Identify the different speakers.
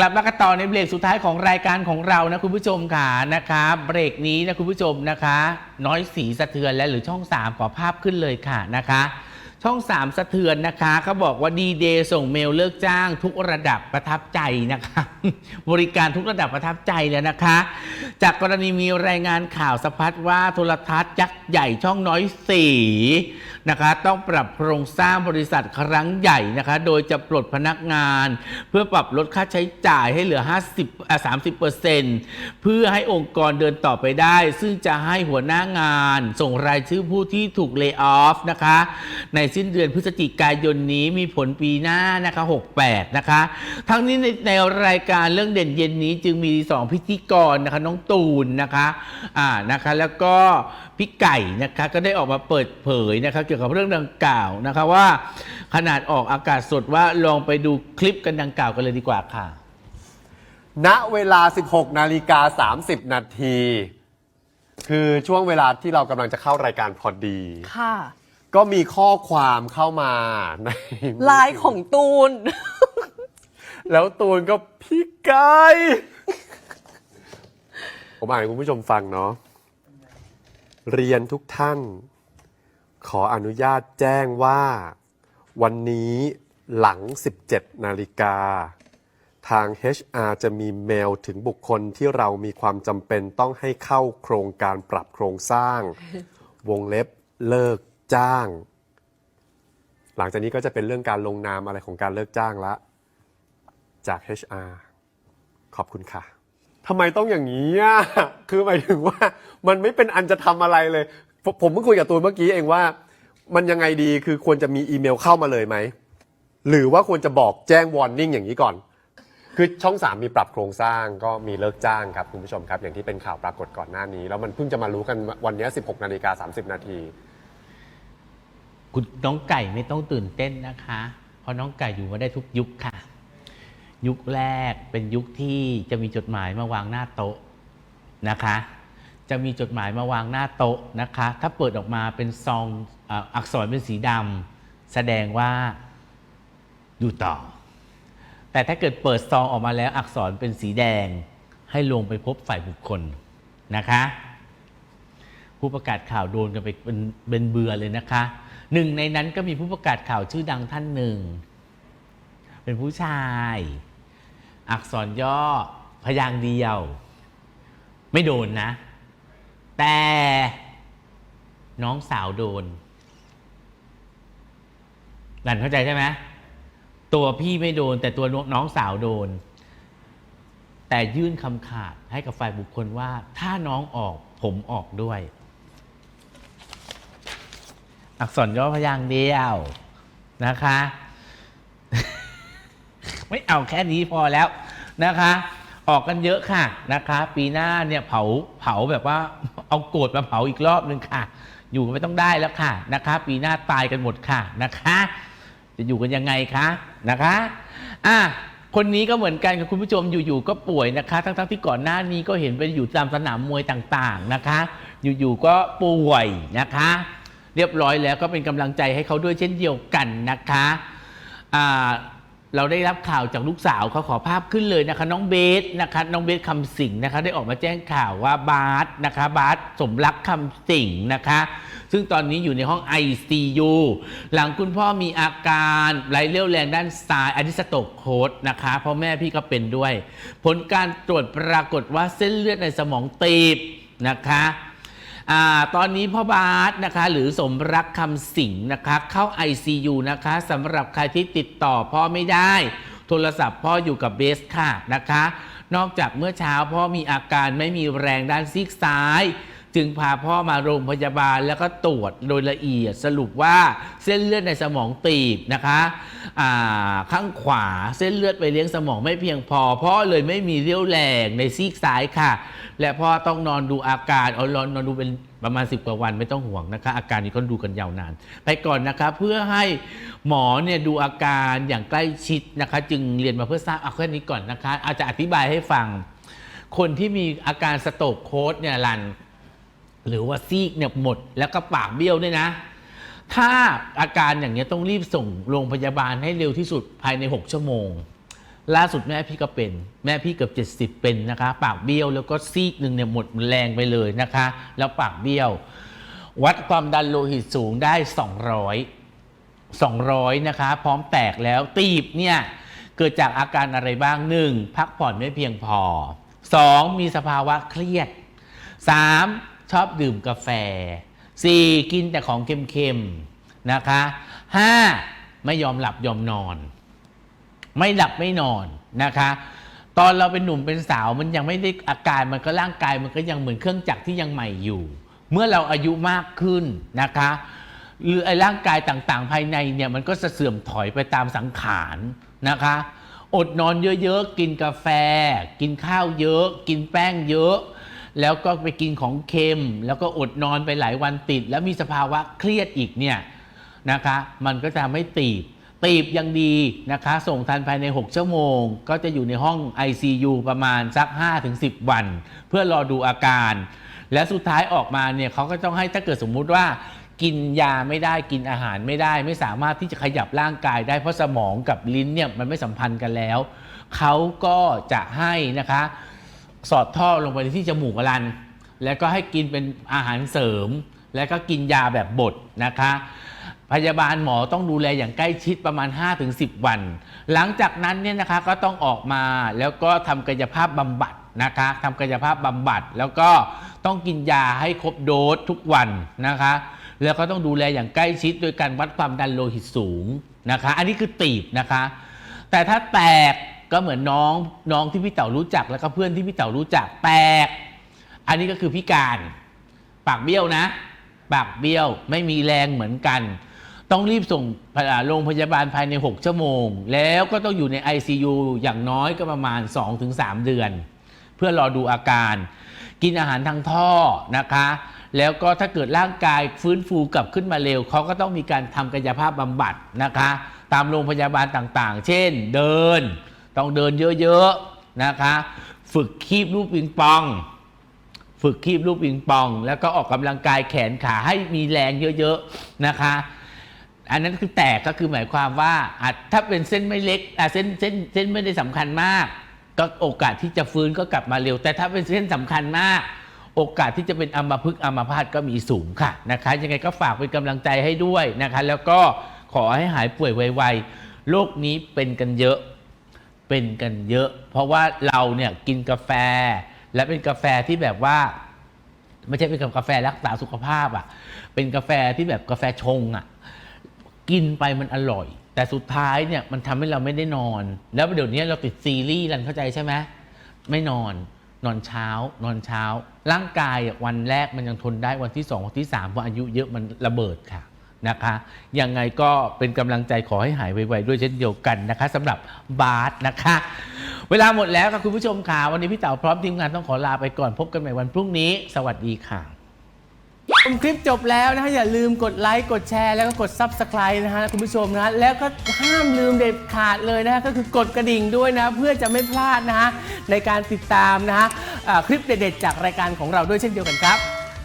Speaker 1: กลับมากันต่อในเบรกสุดท้ายของรายการของเรานะคุณผู้ชมค่ะนะคะเบรกนี้นะคุณผู้ชมนะคะ น้อยสีสะเทือนและหรือช่อง 3 ขอภาพขึ้นเลยค่ะนะคะ ช่อง 3 สะเทือนนะคะเขาบอกว่าดีเดย์ส่งเมลเลิกจ้าง ทุกระดับประทับใจนะคะ บริการทุกระดับประทับใจเลยนะคะ จากกรณีมีรายงานข่าวสะพัดว่าโทรทัศน์ยักษ์ใหญ่ช่องน้อยสีนะคะ ต้องปรับโครงสร้างบริษัทครั้งใหญ่นะคะ โดยจะปลดพนักงาน เพื่อปรับลดค่าใช้จ่ายให้เหลือ 50อะ30%เพื่อให้องค์กรเดินต่อไปได้ ซึ่งจะให้หัวหน้างาน ส่งรายชื่อผู้ที่ถูกเลิกออฟนะคะในสิ้นเดือนพฤศจิกายนนี้มีผลปีหน้านะคะ68 นะคะ ทั้งนี้ในในรายการเรื่องเด่นเย็นนี้จึงมี 2 พิธีกรนะคะน้องตูนนะคะอ่านะคะแล้วก็พี่ไก่นะคะก็ได้ออกมาเปิดเผยนะคะเกี่ยวกับเรื่องดังกล่าวนะคะว่า ขนาดออกอากาศสดว่าลองไปดูคลิปกันดังกล่าวกันเลยดีกว่าค่ะ
Speaker 2: ณเวลา 16 นาฬิกา 30 นาที คือช่วงเวลาที่เรากำลังจะเข้ารายการพอดี
Speaker 3: ค่ะ
Speaker 2: ก็มีข้อความเข้ามาใน
Speaker 3: ลายของตูน
Speaker 2: แล้วตูนก็พี่ไก่ผมอ่านให้คุณผู้ชมฟังเนาะเรียนทุกท่าน ขออนุญาตแจ้งว่า วันนี้หลัง 17 นาฬิกา ทาง HR จะมีเมลถึงบุคคลที่เรามีความจำเป็นต้องให้เข้าโครงการปรับโครงสร้าง วงเล็บเลิก จ้าง หลังจากนี้ก็จะเป็นเรื่องการลงนามอะไรของการเลิกจ้างละ จาก HR ขอบคุณค่ะทำไมต้องอย่างนี้อะคือหมายถึงว่ามันไม่เป็นอันจะทำอะไรเลย ผมเพิ่งคุยกับตูนเมื่อกี้เองว่า มันยังไงดีคือควรจะมีอีเมลเข้ามาเลยไหม หรือว่าควรจะบอกแจ้งวอร์นิ่งอย่างนี้ก่อนคือช่อง 3 มีปรับโครงสร้างก็มีเลิกจ้างครับคุณผู้ชมครับ อย่างที่เป็นข่าวปรากฏก่อนหน้านี้ แล้วมันเพิ่งจะมารู้กันวันนี้ 16 นาฬิกา 30 นาที
Speaker 1: คุณน้องไก่ไม่ต้องตื่นเต้นนะคะ เพราะน้องไก่อยู่มาได้ทุกยุคค่ะ ยุคแรกเป็นยุคที่จะมีจดหมายมาวางหน้าโต๊ะนะคะ จะมีจดหมายมาวางหน้าโต๊ะนะคะ ถ้าเปิดออกมาเป็นซองอักษรเป็นสีดำแสดงว่าอยู่ต่อ แต่ถ้าเกิดเปิดซองออกมาแล้วอักษรเป็นสีแดงให้ลงไปพบฝ่ายบุคคลนะคะ ผู้ประกาศข่าวโดนกันไปเป็นเป็นเบือเลยนะคะ หนึ่งในนั้นก็มีผู้ประกาศข่าวชื่อดังท่านหนึ่ง เป็นผู้ชาย อักษรย่อพยางค์เดียว ไม่โดนนะ แต่น้องสาวโดนหลันเข้าใจใช่ไหมตัวพี่ไม่โดน แต่ตัวน้องสาวโดน แต่ยื่นคำขาดให้กับฝ่ายบุคคลว่า ถ้าน้องออกผมออกด้วย อักษรย่อพยางค์เดียวนะคะ ไม่เอาแค่นี้พอแล้วนะคะ ออกกันเยอะค่ะนะคะ ปีหน้าเนี่ยเผาเผาแบบว่าเอาโกรธมาเผาอีกรอบนึงค่ะ อยู่ไม่ต้องได้แล้วค่ะนะคะ ปีหน้าตายกันหมดค่ะนะคะ จะอยู่กันยังไงคะนะคะอะคนนี้ก็เหมือนกันกับคุณผู้ชมอยู่ๆก็ป่วยนะคะ ทั้งๆที่ก่อนหน้านี้ก็เห็นไปอยู่ตามสนามมวยต่างๆนะคะ อยู่ๆก็ป่วยนะคะ เรียบร้อยแล้วก็เป็นกำลังใจให้เขาด้วยเช่นเดียวกันนะคะเราได้รับข่าวจากลูกสาวเขาขอภาพขึ้นเลยนะคะ น้องเบสนะคะน้องเบสคำสิงนะคะ ได้ออกมาแจ้งข่าวว่าบาสนะคะ บาสสมรักคำสิงนะคะ ซึ่งตอนนี้อยู่ในห้อง ICU หลังคุณพ่อมีอาการไหลเรี่ยวแรงด้านซ้ายอันนี้สโตกโคดนะคะเพราะแม่พี่ก็เป็นด้วย ผลการตรวจปรากฏว่าเส้นเลือดในสมองตีบนะคะ อตอนนี้พ่อบาสนะคะ หรือสมรักคำสิงห์นะคะ เข้า ICU นะคะสำหรับใครที่ติดต่อพ่อไม่ได้ โทรศัพท์พ่ออยู่กับเบสค่ะนะคะ นอกจากเมื่อเช้าพ่อมีอาการไม่มีแรงด้านซีกซ้าย จึงพาพ่อมาโรงพยาบาลแล้วก็ตรวจโดยละเอียดสรุปว่าเส้นเลือดในสมองตีบนะคะข้างขวาเส้นเลือดไปเลี้ยงสมองไม่เพียงพอ พ่อเลยไม่มีเรี่ยวแรงในซีกซ้ายค่ะ และพ่อต้องนอนดูอาการเอานอนนอนดูเป็นประมาณ 10 กว่าวันไม่ต้องห่วงนะคะ อาการนี้ก็ดูกันยาวนาน ไปก่อนนะคะ เพื่อให้หมอเนี่ยดูอาการอย่างใกล้ชิดนะคะ จึงเรียนมาเพื่อทราบเอาแค่นี้ก่อนนะคะ อาจจะอธิบายให้ฟัง คนที่มีอาการสโตรกโคดเนี่ยรัน หรือว่าซีกเนี่ยหมดแล้วก็ปากเบี้ยวด้วยนะ ถ้าอาการอย่างนี้ยต้องรีบส่งโรงพยาบาลให้เร็วที่สุดภายใน 6 ชั่วโมง ล่าสุดแม่พี่ก็เป็น แม่พี่เกือบ70 เป็นนะคะ ปากเบี้ยวแล้วก็ซีกหนึ่งเนี่ยหมดแรงไปเลยนะคะ แล้วปากเบี้ยว วัดความดันโลหิตสูงได้ 200 200 นะคะ พร้อมแตกแล้วตีบเนี่ย เกิดจากอาการอะไรบ้าง 1. พักผ่อนไม่เพียงพอ 2. มีสภาวะเครียด 3. ชอบดื่มกาแฟ 4. กินแต่ของเค็มๆนะคะ 5. ไม่ยอมหลับยอมนอน ไม่หลับไม่นอนนะคะ ตอนเราเป็นหนุ่มเป็นสาวมันยังไม่ได้อาการมันก็ร่างกายมันก็ยังเหมือนเครื่องจักรที่ยังใหม่อยู่ เมื่อเราอายุมากขึ้นนะคะหรือไอ้ร่างกายต่างๆ ภายในเนี่ยมันก็จะเสื่อมถอยไปตามสังขารนะคะ อดนอนเยอะๆ กินกาแฟ กินข้าวเยอะ กินแป้งเยอะ แล้วก็ไปกินของเค็ม แล้วก็อดนอนไปหลายวันติด แล้วมีสภาวะเครียดอีกเนี่ยนะคะ มันก็จะทำให้ตีบตีบยังดีนะคะ ส่งทันภายใน 6 ชั่วโมง ก็จะอยู่ในห้อง ICU ประมาณสัก 5-10 วัน เพื่อรอดูอาการ และสุดท้ายออกมาเนี่ยเขาก็ต้องให้ถ้าเกิดสมมุติว่ากินยาไม่ได้กินอาหารไม่ได้ ไม่สามารถที่จะขยับร่างกายได้เพราะสมองกับลิ้นเนี่ยมันไม่สัมพันธ์กันแล้ว เขาก็จะให้นะคะ สอดท่อลงไปที่จมูกอรัน แล้วก็ให้กินเป็นอาหารเสริม แล้วก็กินยาแบบบดนะคะ พยาบาลหมอต้องดูแลอย่างใกล้ชิดประมาณ 5-10 วัน หลังจากนั้นเนี่ยนะคะก็ต้องออกมาแล้วก็ทำกายภาพบำบัดนะคะทำกายภาพบำบัดแล้วก็ต้องกินยาให้ครบโดสทุกวันนะคะ แล้วก็ต้องดูแลอย่างใกล้ชิดโดยการวัดความดันโลหิตสูงนะคะ อันนี้คือตีบนะคะ แต่ถ้าแตก ก็เหมือนน้องน้องที่พี่เต๋ารู้จักแล้วก็เพื่อนที่พี่เต๋ารู้จักแตกอันนี้ก็คือพิการ ปากเบี้ยวนะ ปากเบี้ยวไม่มีแรงเหมือนกัน ต้องรีบส่งโรงพยาบาลภายใน 6 ชั่วโมง แล้วก็ต้องอยู่ใน ICU อย่างน้อยก็ประมาณ 2-3 เดือน เพื่อรอดูอาการ กินอาหารทางท่อนะคะ แล้วก็ถ้าเกิดร่างกายฟื้นฟูกลับขึ้นมาเร็วเขาก็ต้องมีการทำกายภาพบำบัดนะคะ ตามโรงพยาบาลต่างๆ เช่น เดิน ต้องเดินเยอะๆนะคะ ฝึกคีบลูกปิงปอง ฝึกคีบลูกปิงปอง แล้วก็ออกกำลังกายแขนขาให้มีแรงเยอะๆนะคะ อันนั้นคือแตกก็คือหมายความว่าถ้าเป็นเส้นไม่เล็กเส้นเส้นเส้นไม่ได้สำคัญมาก ก็โอกาสที่จะฟื้นก็กลับมาเร็ว แต่ถ้าเป็นเส้นสำคัญมากโอกาสที่จะเป็นอัมพฤกษ์อัมพาตก็มีสูงค่ะนะคะยังไงก็ฝากเป็นกำลังใจให้ด้วยนะคะ แล้วก็ขอให้หายป่วยไวๆโรคนี้เป็นกันเยอะ เป็นกันเยอะ เพราะว่าเราเนี่ยกินกาแฟ และเป็นกาแฟที่แบบว่า ไม่ใช่เป็นกาแฟรักษาสุขภาพอะ่ะ เป็นกาแฟที่แบบกาแฟชงอะ่ะ กินไปมันอร่อย แต่สุดท้ายเนี่ยมันทำให้เราไม่ได้นอน แล้วเดี๋ยวนี้เราติดซีรีส์รันเข้าใจใช่ไหมไม่นอนนอนเช้านอนเช้า ร่างกายวันแรกมันยังทนได้วันที่สองวันที่สามพออายุเยอะมันระเบิดค่ะ นะคะยังไงก็เป็นกำลังใจขอให้หายไวๆด้วยเช่นเดียวกันนะคะสำหรับบาสนะคะ เวลาหมดแล้วค่ะคุณผู้ชมค่ะวันนี้พี่เต๋าพร้อมทีมงานต้องขอลาไปก่อนพบกันใหม่วันพรุ่งนี้ สวัสดีค่ะ
Speaker 4: ชมคลิปจบแล้วนะฮะอย่าลืมกดไลค์กดแชร์แล้วก็กด Subscribe นะฮะคุณผู้ชมนะแล้วก็ห้ามลืมเด็ดขาดเลยนะฮะก็คือกดกระดิ่งด้วยนะเพื่อจะไม่พลาดนะฮะในการติดตามนะฮะอ่าคลิปเด็ดๆจากรายการของเราด้วยเช่นเดียวกันครับ